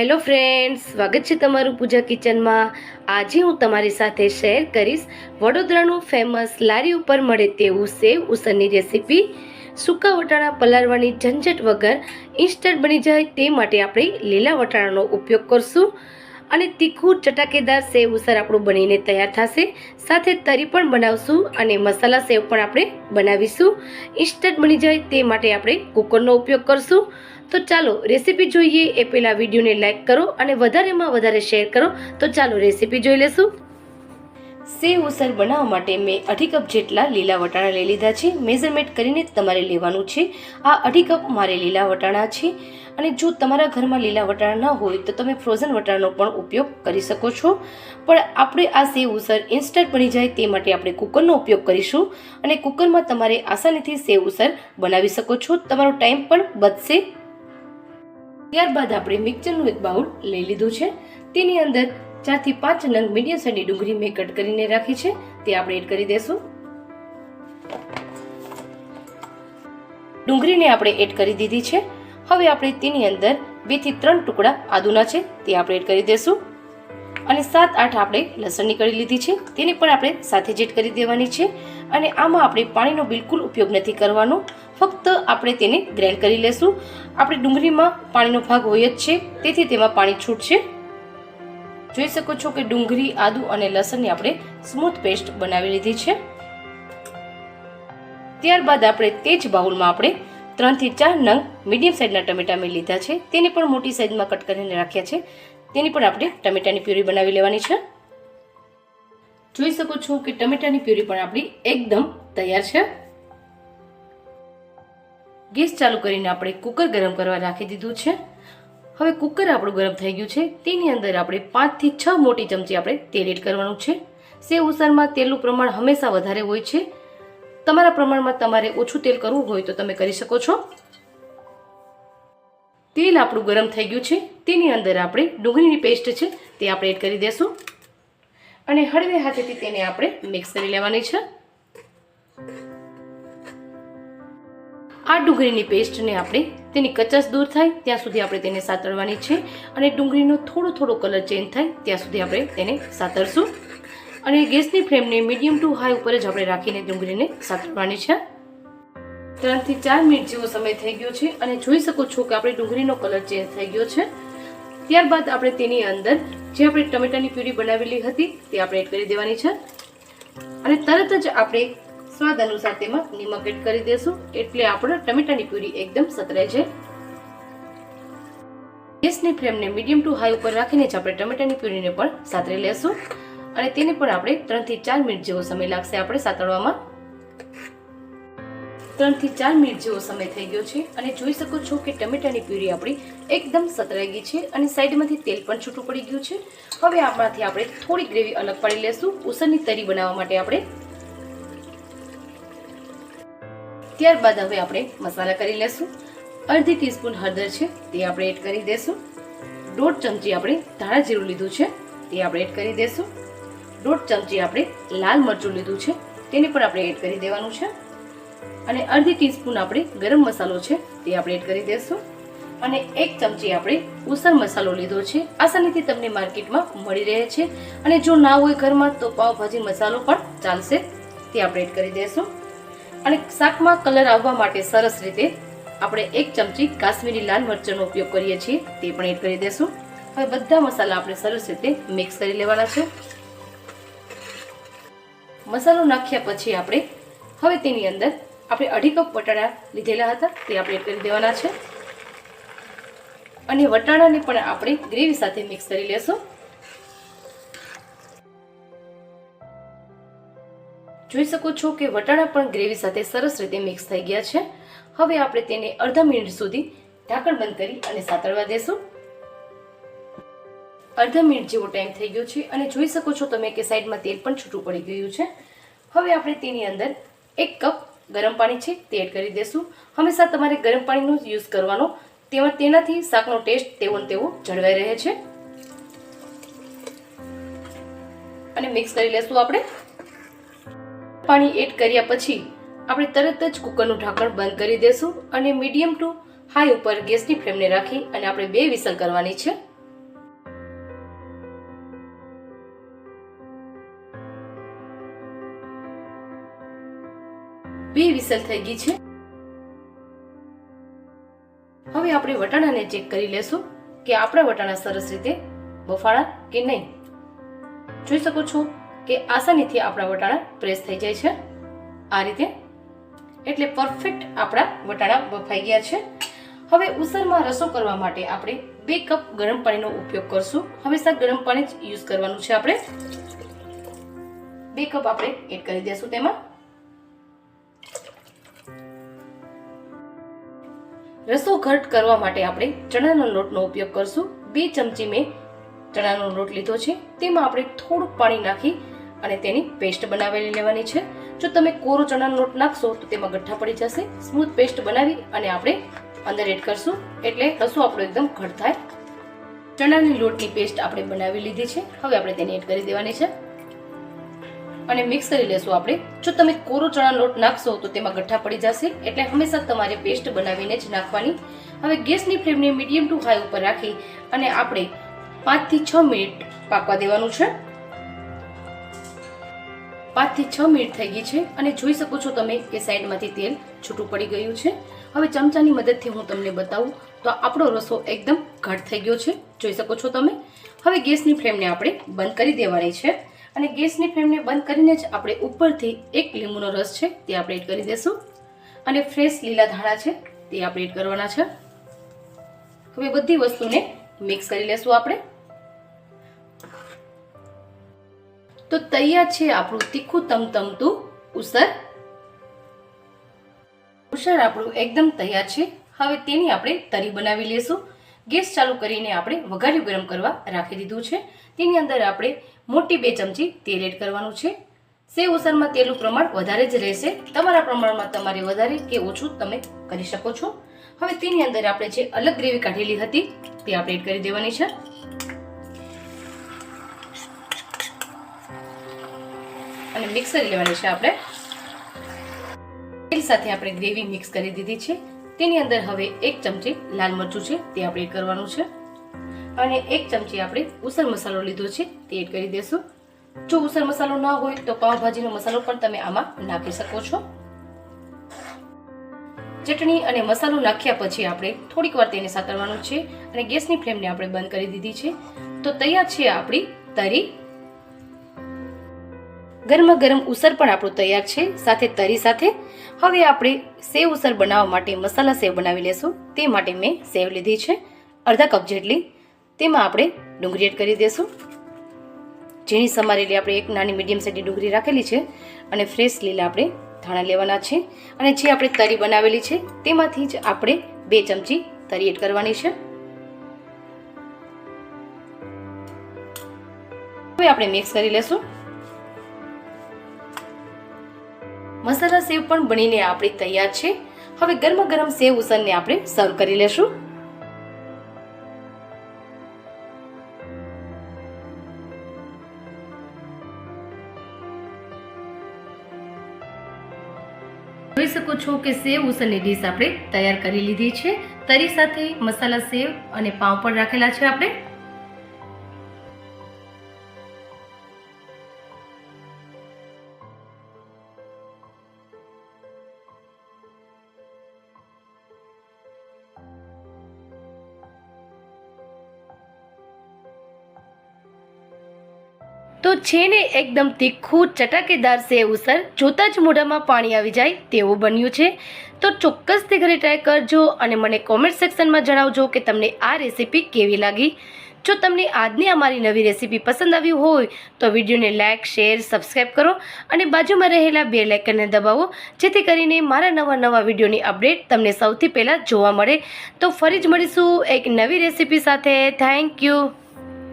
Hello friends સ્વાગત છે તમારું પૂજા કિચનમાં. આજે હું તમારી સાથે શેર કરીશ વડોદરાનું ફેમસ લારી ઉપર મળે તેવું સેવ ઉસળની રેસીપી સૂકા વટાણા પલાળવાની ઝંઝટ વગર ઇન્સ્ટન્ટ બની જાય તે માટે આપણે લીલા વટાણાનો ઉપયોગ કરશું. અને તીખું ચટાકેદાર સેવ ઉસર આપણું બનીને તૈયાર થશે. સાથે તરી પણ બનાવશું અને મસાલા સેવ પણ આપણે બનાવીશું. ઇન્સ્ટન્ટ બની જાય તે માટે આપણે કુકરનો ઉપયોગ કરશું. તો ચાલો રેસીપી જોઈએ. એ પહેલાં વિડીયોને લાઇક કરો અને વધારેમાં વધારે શેર કરો. તો ચાલો રેસીપી જોઈ લેશું. સેવ ઉસળ બનાવવા માટે મેં અઢી કપ જેટલા લીલા વટાણા લઈ લીધા છે. મેઝરમેન્ટ કરીને તમારે લેવાનું છે. આ અઢી કપ મારે લીલા વટાણા છે અને જો તમારા ઘરમાં લીલા વટાણા ન હોય તો તમે ફ્રોઝન વટાણાનો પણ ઉપયોગ કરી શકો છો. પણ આપણે આ સેવ ઉસળ ઇન્સ્ટન્ટ બની જાય તે માટે આપણે કુકરનો ઉપયોગ કરીશું અને કુકરમાં તમારે આસાનીથી સેવ ઉસળ બનાવી શકો છો. તમારો ટાઈમ પણ બચશે. ત્યારબાદ આપણે મિક્સરનું એક બાઉલ લઈ લીધું છે. તેની અંદર ચારથી પાંચ નંગ મીડિયમ સાઈઝની ડુંગળી મેં કટ કરીને રાખી છે. તે આપણે એડ કરી દેશું. ડુંગળીને આપણે એડ કરી દીધી છે. હવે આપણે તેની અંદર બેથી ત્રણ ટુકડા આદુના છે, તે આપણે એડ કરી દેશું. અને સાત આઠ આપણે લસણની કરી લીધી છે, તેને પણ આપણે સાથે જ એડ કરી દેવાની છે. અને આમાં આપણે પાણીનો બિલકુલ ઉપયોગ નથી કરવાનો. ફક્ત આપણે તેને ગ્રાઇન્ડ કરી લેશું. આપણે ડુંગળીમાં પાણીનો ભાગ હોય જ છે, તેથી તેમાં પાણી છૂટશે. જોઈ શકો છો કે ડુંગળી, આદુ અને લસણની આપણે સ્મૂથ પેસ્ટ બનાવી લીધી છે. ત્યારબાદ આપણે તે જ બાઉલમાં આપણે ત્રણથી ચાર નંગ મીડિયમ સાઇઝના ટમેટા મેં લીધા છે. તેને પણ મોટી સાઇઝમાં કટ કરીને રાખ્યા છે. તેની પણ આપણે ટમેટાની પ્યુરી બનાવી લેવાની છે. જોઈ શકો છો કે ટમેટાની પ્યુરી પણ આપણી એકદમ તૈયાર છે. ગેસ ચાલુ કરીને આપણે કુકર ગરમ કરવા રાખી દીધું છે. હવે કુકર આપણું ગરમ થઈ ગયું છે. તેની અંદર આપણે પાંચથી છ મોટી ચમચી આપણે તેલ એડ કરવાનું છે. સેવ ઉસળમાં તેલનું પ્રમાણ હંમેશા વધારે હોય છે. તમારા પ્રમાણમાં તમારે ઓછું તેલ કરવું હોય તો તમે કરી શકો છો. તેલ આપણું ગરમ થઈ ગયું છે. તેની અંદર આપણે ડુંગળીની પેસ્ટ છે તે આપણે એડ કરી દેશું. અને હળવે હાથેથી તેને આપણે મિક્સ કરી લેવાની છે. આ ડુંગળીની પેસ્ટને આપણે તેની કચાશ દૂર થાય, ત્યાં સુધી આપણે તેને સાતળવાની છે અને ડુંગળીનો થોડો થોડો કલર ચેન્જ થાય, ત્યાં સુધી આપણે તેને સાતરશું. અને ગેસની ફ્લેમને મીડિયમ ટુ હાઈ ઉપર જ આપણે રાખીને ડુંગળીને સાતળવાની છે. ત્રણથી ચાર મિનિટ જેવો સમય થઈ ગયો છે અને જોઈ શકો છો કે આપણે ડુંગળીનો કલર ચેન્જ થઈ ગયો છે. ત્યારબાદ આપણે તેની અંદર જે આપણે ટમેટાની પ્યુરી બનાવેલી હતી તે આપણે એડ કરી દેવાની છે. અને તરત જ આપણે સ્વાદ અનુસાર તેમાં નિમક એડ કરી દેશું. એટલે આપણે ટમેટાની પ્યુરી એકદમ સતરાય છે ગેસની ફ્લેમને મીડિયમ ટુ હાઈ ઉપર રાખીને જ આપણે ટમેટાની પ્યુરીને પણ સાતરી લેશું. અને તેને પણ આપણે ત્રણથી ચાર મિનિટ જેવો સમય લાગશે આપણે સાતળવામાં. ત્રણથી ચાર મિનિટ જેવો સમય થઈ ગયો છે અને જોઈ શકો છો કે ટમેટાની પ્યુરી આપણી એકદમ સતરાઈ ગઈ છે અને સાઈડમાંથી તેલ પણ છૂટું પડી ગયું છે. હવે આમાંથી આપણે થોડી ગ્રેવી અલગ પાડી લેશું. ઉસળની તરી બનાવવા માટે આપણે ત્યારબાદ હવે આપણે મસાલા કરી લેશું. અડધી ટીસ્પૂન હળદર છે, તે આપણે એડ કરી દેશું. દોઢ ચમચી આપણે ધાણા જીરું લીધું છે, તે આપણે એડ કરી દેશું. દોઢ ચમચી આપણે લાલ મરચું લીધું છે, તેને પણ આપણે એડ કરી દેવાનું છે. અને અડધી ટીસ્પૂન આપણે ગરમ મસાલો છે, તે આપણે એડ કરી દેશું. અને એક ચમચી આપણે ઉસળ મસાલો લીધો છે, આસાનીથી તમને માર્કેટમાં મળી રહે છે. અને જો ના હોય ઘરમાં, તો પાવભાજી મસાલો પણ ચાલશે, તે આપણે એડ કરી દેશું. અને શાકમાં કલર આવવા માટે સરસ રીતે આપણે એક ચમચી કાશ્મીરી લાલ મરચાંનો ઉપયોગ કરીએ છીએ. તે પણ એડ કરી દઈશું હવે બધા મસાલા આપણે સરસ રીતે મિક્સ કરી લેવાના છે. મસાલો નાખ્યા પછી આપણે હવે તેની અંદર આપણે અઢી કપ વટાણા લીધેલા હતા. તે આપણે એડ કરી દેવાના છે. અને વટાણાને પણ આપણે ગ્રેવી સાથે મિક્સ કરી લેશું. જોઈ શકો છો કે વટાણા પણ ગ્રેવી સાથે સરસ રીતે મિક્સ થઈ ગયા છે. હવે આપણે તેને અડધા મિનિટ સુધી ઢાંકણ બંધ કરી અને સાતળવા દેશું. અડધા મિનિટ જેવો ટાઈમ થઈ ગયો છે અને જોઈ શકો છો તમે કે સાઈડમાં તેલ પણ છૂટું પડી ગયું છે. હવે આપણે તેની અંદર એક કપ ગરમ પાણી છે તે એડ કરી દેશું. હંમેશા તમારે ગરમ પાણીનો યુઝ કરવાનો. તેમાં તેનાથી શાકનો ટેસ્ટ તેવો તેવો જળવાઈ રહે છે. અને મિક્સ કરી લેશું આપણે. પાણી એડ કર્યા પછી આપણે તરત જ કુકરનું ઢાંકણ બંધ કરી દેશું અને મીડિયમ ટુ હાઈ ઉપર ગેસની ફ્લેમને રાખી અને આપણે બે વિસલ કરવાની છે. બે વિસલ થઈ ગઈ છે. હવે આપણે વટાણાને ચેક કરી લેશું કે આપણા વટાણા સરસ રીતે બફાળા કે નહીં. જોઈ શકો છો કે આસાનીથી આપણા વટાણા પ્રેસ થઈ જાય છે. આ રીતે એટલે પરફેક્ટ આપણા વટાણા બફાઈ ગયા છે. હવે ઉસરમાં રસો કરવા માટે આપણે બે કપ ગરમ પાણીનો ઉપયોગ કરશું. હંમેશા ગરમ પાણી જ યુઝ કરવાનું છે આપણે. બે કપ આપણે એડ કરી દઈશું તેમાં. રસો ઘટ કરવા માટે આપણે ચણાનો લોટનો ઉપયોગ કરશું. બે ચમચી મેં ચણાનો લોટ લીધો છે. તેમાં આપણે થોડું પાણી નાખી અને તેની પેસ્ટ બનાવેલી લેવાની છે. જો તમે કોરો ચણાનો લોટ નાખશો, તો તેમાં ગઠ્ઠા પડી જશે. સ્મૂથ પેસ્ટ બનાવી અને આપણે અંદર એડ કરશું. એટલે રસો આપણો એકદમ ઘટ થાય. ચણાની લોટની પેસ્ટ આપણે બનાવી લીધી છે. હવે આપણે તેને એડ કરી દેવાની છે. અને મિક્સ કરી લેશું આપણે. જો તમે કોરો ચણા લોટ નાખશો, તો તેમાં ગઠ્ઠા પડી જશે. એટલે હંમેશા તમારે પેસ્ટ બનાવીને જ નાખવાની. હવે ગેસની ફ્લેમને મીડિયમ ટુ હાઈ ઉપર રાખી અને આપણે પાંચથી છ મિનિટ પાકવા દેવાનું છે. પાંચથી છ મિનિટ થઈ ગઈ છે અને જોઈ શકો છો તમે કે સાઈડમાંથી તેલ છૂટું પડી ગયું છે. હવે ચમચાની મદદથી હું તમને બતાવું તો આપણો રસો એકદમ ઘટ થઈ ગયો છે. જોઈ શકો છો તમે. હવે ગેસની ફ્લેમને આપણે બંધ કરી દેવાની છે અને ગેસની ફ્લેમને બંધ કરીને જ આપણે ઉપરથી એક લીંબુનો રસ છે તે આપણે એડ કરી દઈશું અને ફ્રેશ લીલા ધાણા છે તે આપણે એડ કરવાના છે. હવે બધી વસ્તુને મિક્સ કરી લેશું આપણે. તો તૈયાર છે આપણું તીખું તમતમતું ઉસર. ઉસર આપણું એકદમ તૈયાર છે. હવે તેની આપણે તરી બનાવી લેશું. ગેસ ચાલુ કરીને આપણે વઘાર્યું ગરમ કરવા રાખી દીધું છે. તેની અંદર આપણે મોટી બે ચમચી તેલ એડ કરવાનું છે. સેવ ઉસરમાં તેલનું પ્રમાણ વધારે જ રહેશે. તમારા પ્રમાણમાં તમારે વધારે કે ઓછું તમે કરી શકો છો. હવે તેની અંદર આપણે જે અલગ ગ્રેવી કાઢેલી હતી તે આપણે એડ કરી દેવાની છે. અને મિક્સ લેવાની છે આપણે. તેલ સાથે આપણે ગ્રેવી મિક્સ કરી દીધી છે. તેની અંદર હવે એક ચમચી લાલ મરચું છે, તે આપણે કરવાનું છે. અને એક ચમચી આપણે ઉસર મસાલો લીધો છે, તે એડ કરી દેશું. જો ઉસર મસાલો ના હોય તો પાવભાજીનો મસાલો પણ તમે આમાં નાખી શકો છો. ચટણી અને મસાલો નાખ્યા પછી આપણે થોડીક વાર તેને સાતરવાનું છે અને ગેસની ફ્લેમને આપણે બંધ કરી દીધી છે. તો તૈયાર છે આપણી તરી ગરમા ગરમ ઉસર પણ આપણું તૈયાર છે. સાથે તરી સાથે હવે આપણે સેવ ઉસર બનાવવા માટે મસાલા સેવ બનાવી લેશું. તે માટે મેં સેવ લીધી છે. અડધા કપ જેટલી. તેમાં આપણે ડુંગળી એડ કરી દઈશું ઝીણી સમારેલી આપણે એક નાની મીડિયમ સાઈઝની ડુંગળી રાખેલી છે અને ફ્રેશ લીલા આપણે ધાણા લેવાના છે. અને જે આપણે તરી બનાવેલી છે તેમાંથી જ આપણે બે ચમચી તરી એડ કરવાની છે. હવે આપણે મિક્સ કરી લેશું. મસાલા સેવ પણ બનીને આપણી તૈયાર છે. હવે ગરમા ગરમ સેવ ઉસળને આપણે સર્વ કરી લેશું. જોઈ શકો છો કે સેવ ઉસળની ડીશ આપણે તૈયાર કરી લીધી છે. તરી સાથે મસાલા સેવ અને પાવ પણ રાખેલા છે આપણે. તો છે ને એકદમ તીખું, ચટાકેદાર છે એવું સર જોતાં જ મોઢામાં પાણી આવી જાય તેવું બન્યું છે. તો ચોક્કસથી ઘરે ટ્રાય કરજો અને મને કોમેન્ટ સેક્શનમાં જણાવજો કે તમને આ રેસીપી કેવી લાગી. જો તમને આજની અમારી નવી રેસીપી પસંદ આવી હોય તો વિડીયોને લાઇક શેર સબસ્ક્રાઈબ કરો અને બાજુમાં રહેલા બે લાઇકનને દબાવો, જેથી કરીને મારા નવા નવા વિડીયોની અપડેટ તમને સૌથી પહેલાં જોવા મળે. તો ફરી જ મળીશું એક નવી રેસીપી સાથે. Thank you